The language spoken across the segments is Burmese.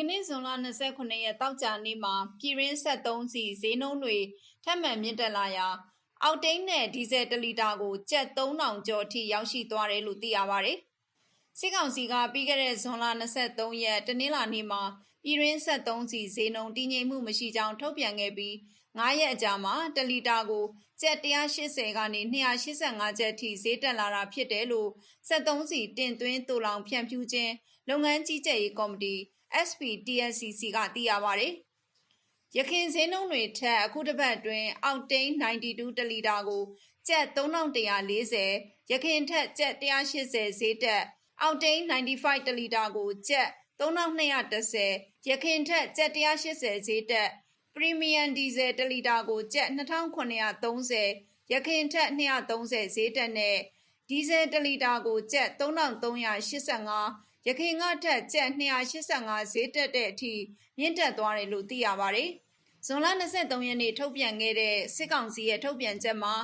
ွန်လ29ရက်တောက်ကြနေ့မှာပြည်ရင်း73စီဈေးနှုန်းတွေထပ်မံမြင့်တက်လာရာအောက်တိန်းနဲ့ဒီဇယ်1လီတာကိုကျပ်3000ကျော်အထိရောက်ရှိသွားတယ်လို့သိရပါဗျ။စစ်ကောင်စီကပြီးခဲ့တဲ့ဇွန်လ23ရက်တနင်္လာနေ့မှာပြည်ရင်း73စီဈေးနှုန်းတည်ငြိမ်မှုမရှိကြောင်းထုတ်ပြန်ခဲ့ပြီး9ရက်အကြာမှာ1လီတာကိုကျပ်180ကနေ285ကျပ်ထိဈေးတက်လာတာဖြစ်တယ်လို့73စီတင်သွင်းတူလောင်ဖြန့်ဖြူးခြင်းလုပ်ငန်းကြီးကြပ်ရေးကော်မတီ SPTSCC ကသိရပါဗျ။ရခင်ဈေးနှုန်းတွေထက်အခုတစ်ပတ်အတွင်းအောက်တိန်း92တလီတာကိုကျပ်3140ရခင်ထက်ကျပ်180ဈေးတက်အောက်တိန်း95တလီတာကိုကျပ်3210ရခင်ထက်ကျပ်180ဈေးတက်ပရီမီယံဒီဇယ်တလီတာကိုကျပ်2930ရခင်ထက်230ဈေးတက်နဲ့ဒီဇယ်တလီတာကိုကျပ်3385 ရခိုင်ကထက်ကျပ်285ဈေးတက်တဲ့အထိမြင့်တက်သွားတယ်လို့သိရပါတယ်။ဇွန်လ23ရက်နေ့ထုတ်ပြန်ခဲ့တဲ့စစ်ကောင်စီရဲ့ထုတ်ပြန်ချက်မှာ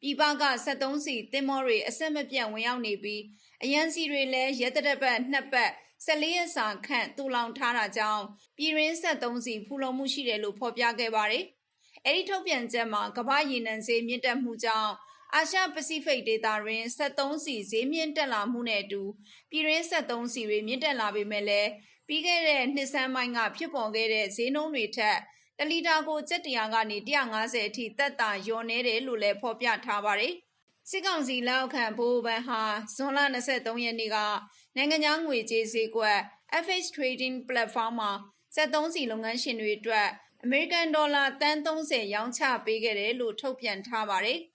ပြည်ပက73စီတင်မောတွေအဆက်မပြတ်ဝင်ရောက်နေပြီးအရန်စီတွေလည်းရဲတရက်ပတ်နှစ်ပတ်14ရက်စာခန့်တူလောင်ထားတာကြောင့်ပြည်ရင်း73စီဖူလုံမှုရှိတယ်လို့ဖော်ပြခဲ့ပါတယ်။အဲဒီထုတ်ပြန်ချက်မှာကမ္ဘာရေနံဈေးမြင့်တက်မှုကြောင့် အာရှပစိဖိတ်ဒေသတွင်73စီဈေးမြင့်တက်လာမှုနဲ့အတူပြည်ရင်း73စီတွေမြင့်တက်လာပေမဲ့လည်းပြီးခဲ့တဲ့နှစ်ဆန်းပိုင်းကဖြစ်ပေါ်ခဲ့တဲ့ဈေးနှုန်းတွေထက်တလီတာကိုကျပ်100ကနေ150အထိတက်တာလျော်နေတယ်လို့လည်းဖော်ပြထားပါတယ်။စစ်ကောင်စီလက်အောက်ခံဘိုးဘန်ဟာဇွန်လ23ရက်နေ့ကနိုင်ငံခြားငွေကြေးဈေးကွက် FX Trading Platform မှာ73စီလုပ်ငန်းရှင်တွေအတွက်အမေရိကန်ဒေါ်လာတန်30ရောင်းချပေးခဲ့တယ်လို့ထုတ်ပြန်ထားပါတယ်။